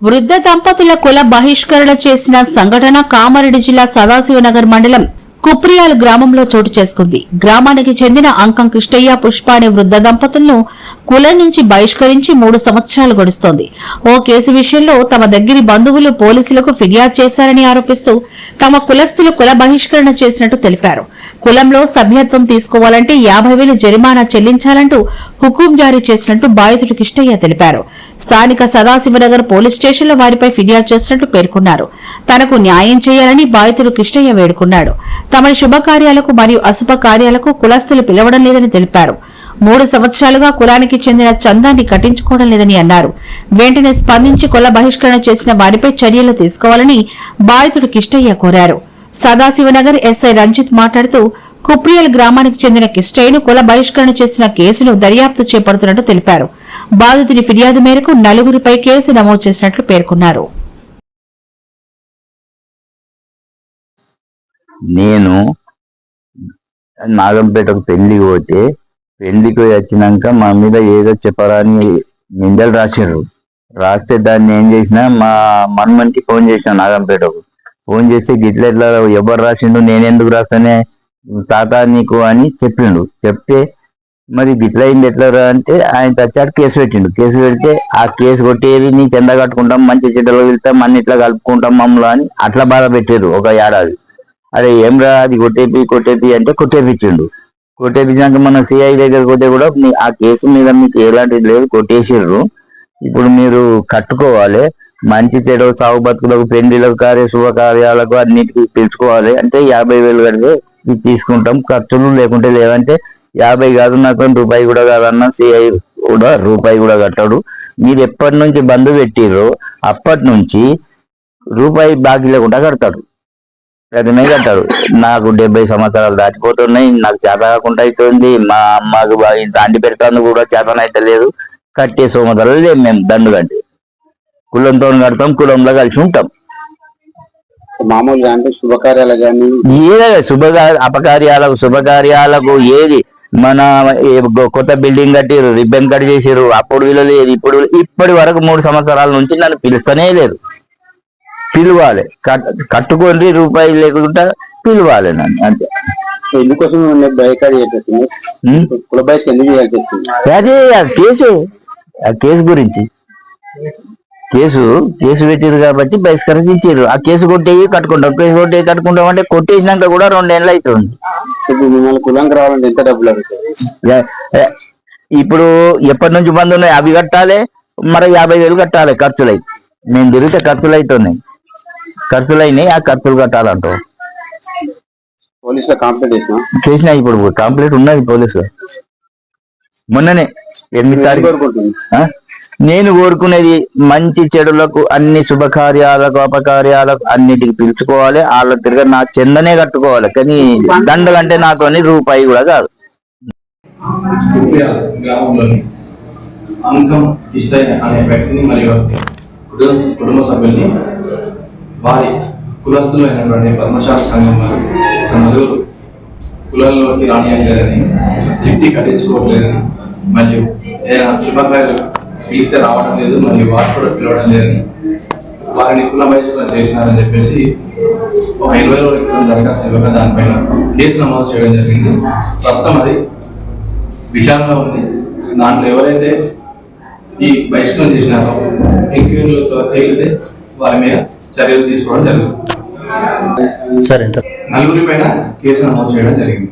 వృద్ధ దంపతుల కుల బహిష్కరణ చేసిన సంఘటన కామారెడ్డి జిల్లా సదాశివనగర్ మండలం కుప్రియాలు గ్రామంలో చోటు చేసుకుంది. గ్రామానికి చెందిన అంకం కృష్ణయ్య పుష్ప అనే వృద్ధ దంపతులను కులం నుంచి బహిష్కరించి మూడు సంవత్సరాలు గడుస్తోంది. ఓ కేసు విషయంలో తమ దగ్గరి బంధువులు పోలీసులకు ఫిర్యాదు చేశారని ఆరోపిస్తూ తమ కులస్తులు కుల బహిష్కరణ చేసినట్టు తెలిపారు. కులంలో సభ్యత్వం తీసుకోవాలంటే యాభై వేలు జరిమానా చెల్లించాలంటూ హుకుం జారీ చేసినట్టు బాధితుడు కృష్ణయ్య తెలిపారు. స్థానిక సదాశివనగర్ పోలీస్ స్టేషన్లో వారిపై ఫిర్యాదు చేసినట్టు పేర్కొన్నారు. తనకు న్యాయం చేయాలని బాధితుడు కిష్టయ్య వేడుకున్నాడు. తమని శుభకార్యాలకు మరియు అశుభ కార్యాలకు కులస్తులు పిలవడం లేదని తెలిపారు. మూడు సంవత్సరాలుగా కులానికి చెందిన చందాన్ని కట్టించుకోవడం లేదని అన్నారు. వెంటనే స్పందించి కుల బహిష్కరణ చేసిన వారిపై చర్యలు తీసుకోవాలని బాధితుడు కిష్టయ్య కోరారు. సదాశివనగర్ ఎస్ఐ రంజిత్ మాట్లాడుతూ కుప్రియల్ గ్రామానికి చెందిన కిష్టయ్యను కుల బహిష్కరణ చేసిన కేసును దర్యాప్తు చేపడుతున్నట్టు తెలిపారు. బాధితుని ఫిర్యాదు మేరకు నలుగురిపై కేసు నమోదు చేసినట్లు పేర్కొన్నారు. నేను నాగంపేటకు పెళ్ళికి పోతే పెళ్ళికి వచ్చినాక మా మీద ఏదో చెప్పరాని నిందలు రాసిండ్రు రాస్తే దాన్ని ఏం చేసిన మా మన్మన్కి ఫోన్ చేసిన నాగంపేటకు. ఫోన్ చేసి గిట్ల ఎట్లా ఎవరు రాసిండు నేను ఎందుకు రాస్తానే తాత నీకు అని చెప్పిండు. చెప్తే మరి గిట్ల అయింది ఎట్లా రా అంటే ఆయన తెచ్చాడు కేసు పెట్టిండు. కేసు పెడితే ఆ కేసు కొట్టేది నీ చెంద కట్టుకుంటాం మంచి చెడ్డలో వెళ్తాం అన్ని ఇట్లా కలుపుకుంటాం మమ్మల్ని అని అట్లా బాధ పెట్టారు ఒక ఏడాది. అరే ఏం రా అది కొట్టేపి కొట్టేపి అంటే కొట్టేపించిండు. కొట్టేపించాక మన సిఐ దగ్గర కొట్టే కూడా మీ- ఆ కేసు మీద మీకు ఎలాంటిది లేదు కొట్టేసిర్రు. ఇప్పుడు మీరు కట్టుకోవాలి. మంచి చెడు సాగు బతుకులకు పెళ్ళిలకు కార్య శుభకార్యాలకు అన్నిటికీ పిలుచుకోవాలి. అంటే యాభై వేలు కడితే ఇది తీసుకుంటాం. ఖర్చులు లేకుంటే లేవంటే యాభై కాదు నాకు రూపాయి కూడా కాదన్న సిఐ కూడా రూపాయి కూడా కట్టాడు. మీరు ఎప్పటి నుంచి బంధు పెట్టిర్రో అప్పటి నుంచి రూపాయి బాకీ లేకుండా కడతాడు. ప్రతిమే కట్టాడు నాకు డెబ్బై సంవత్సరాలు దాటిపోతున్నాయి నాకు చేత కాకుండా అవుతుంది మా అమ్మకు దాండి పెడతాను కూడా చేతనైతే లేదు. కట్టే సోమతలు లేవు మేము దండు కట్టి కులంతో కడతాం కులంలో కలిసి ఉంటాం. మామూలుగా అంటే శుభకార్యాలు కానీ? ఏదో శుభకార్య అపకార్యాలకు శుభకార్యాలకు ఏది? మన కొత్త బిల్డింగ్ కట్టిరు రిబ్బన్ కట్ చేసిర్రు అప్పుడు వీళ్ళు లేదు ఇప్పుడు ఇప్పటి వరకు మూడు సంవత్సరాల నుంచి నన్ను పిలుస్తనే లేదు. పిలవాలి. కట్- కట్టుకోండి రూపాయి లేకుండా పిలవాలి నన్ను అంతే. ఎందుకోసం అదే ఆ కేసు ఆ కేసు గురించి. కేసు కేసు పెట్టారు కాబట్టి బహిష్కరణ ఇచ్చారు ఆ కేసు కొట్టేవి కట్టుకుంటాం. కేసు కొట్టేవి కట్టుకుంటాం అంటే కొట్టేసినాక కూడా రెండేళ్ళు అవుతుంది మిమ్మల్ని కులంకి రావాలంటే ఎంత డబ్బులు ఇప్పుడు ఎప్పటి నుంచి బంద్ ఉన్నాయి అవి కట్టాలి మరి యాభై వేలు కట్టాలి ఖర్చులు. నేను తిరిగితే ఖర్చులు అవుతున్నాయి ఖర్చులు అయినాయి ఆ ఖర్చులు కట్టాలంటావు? పోలీసులో చేసిన. ఇప్పుడు కంప్లీట్ ఉన్నది పోలీసు. మొన్ననే ఎనిమిది తారీఖు? నేను కోరుకునేది మంచి చెడులకు అన్ని శుభకార్యాలకు అపకార్యాలకు అన్నిటికి పిలుచుకోవాలి. వాళ్ళ తిరిగి నా చెందనే కట్టుకోవాలి. కానీ దండలంటే నాకు అని రూపాయి కూడా కాదు. అంకం అనే వ్యక్తిని మరియు కుటుంబ సభ్యుల్ని వారి కులస్తులైనటువంటి పద్మశాల సంఘం వారు నలుగురు కులంలోకి రానియట్లేదని చిట్టి కట్టించుకోవట్లేదని మరియు ఏదైనా శుభకార్యాలు పిలిస్తే రావడం లేదు మరియు వారు కూడా పిలవడం లేదని వారిని కుల బహిష్కరణ చేసినారని చెప్పేసి ఒక ఇరవై రోజుల క్రితం దరఖాస్తు ఇవ్వగా దానిపైన కేసు నమోదు చేయడం జరిగింది. ప్రస్తుతం అది విచారణలో ఉంది. దాంట్లో ఎవరైతే ఈ బహిష్కరణ చేసినారో ఎంక్వైరీలతో తేలితే వారి మీద చర్యలు తీసుకోవడం జరుగుతుంది. నలుగురి పైన కేసు నమోదు చేయడం జరిగింది.